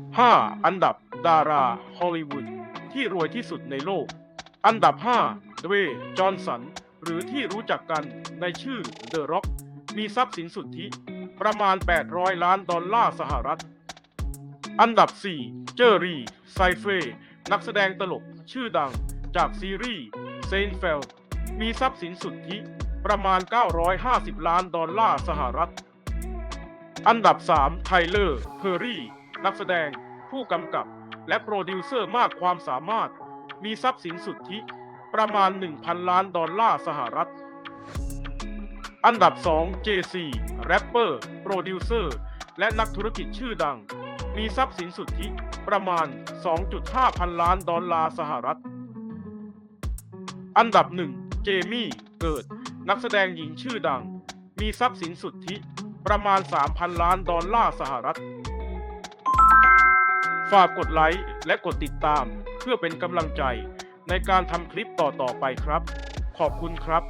5. อันดับดาราฮอลลีวูดที่รวยที่สุดในโลก อันดับ 5 ดเวย์จอห์นสัน หรือที่รู้จักกันในชื่อเดอะร็อก มีทรัพย์สินสุทธิประมาณ 800 ล้านดอลลาร์สหรัฐ อันดับ 4 เจอรี่ไซเฟย์นักแสดงตลกชื่อดังจากซีรีส์เซนเฟลมีทรัพย์สินสุทธิประมาณ 950 ล้านดอลลาร์สหรัฐ อันดับ 3 ไทเลอร์ เพอร์รี่ นักแสดง ผู้กำกับ และโปรดิวเซอร์มากความสามารถ มีทรัพย์สินสุทธิประมาณ 1,000 ล้านดอลลาร์สหรัฐ อันดับ 2 JC แรปเปอร์ โปรดิวเซอร์ และนักธุรกิจชื่อดัง มีทรัพย์สินสุทธิประมาณ 2.5 พันล้านดอลลาร์สหรัฐ อันดับ 1 เจมี่ เกิด นักแสดงหญิงชื่อดัง มีทรัพย์สินสุทธิประมาณ 3,000 ล้านดอลลาร์สหรัฐ ฝากกดไลค์และกดติดตาม เพื่อเป็นกำลังใจในการทำคลิปต่อๆไปครับ ขอบคุณครับ